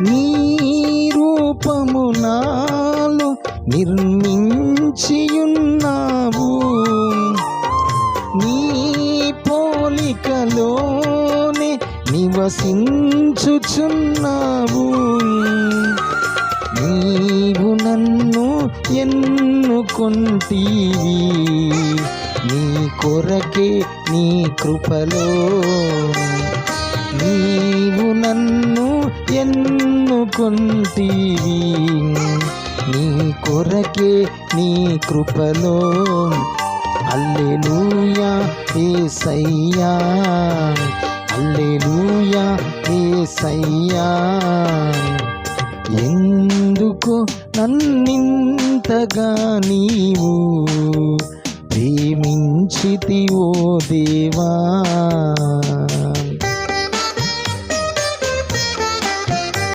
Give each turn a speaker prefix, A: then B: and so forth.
A: నీ రూపము నాలో నిర్మించియున్నావు. నీ పోలికలోనే నివసించుచున్నావు. నీవు నన్ను ఎన్నుకొంటీవి. నీ కొరకే నీ కృపలో. నీవు నన్ను ఎన్నుకొంటీవి నీ కొరకే నీ కృపలో అల్లెలూయా ఏసయ్యా అల్లెలూయా ఏసయ్యా ఎందుకు నన్నింతగా నీవు ప్రేమించితివో దేవా.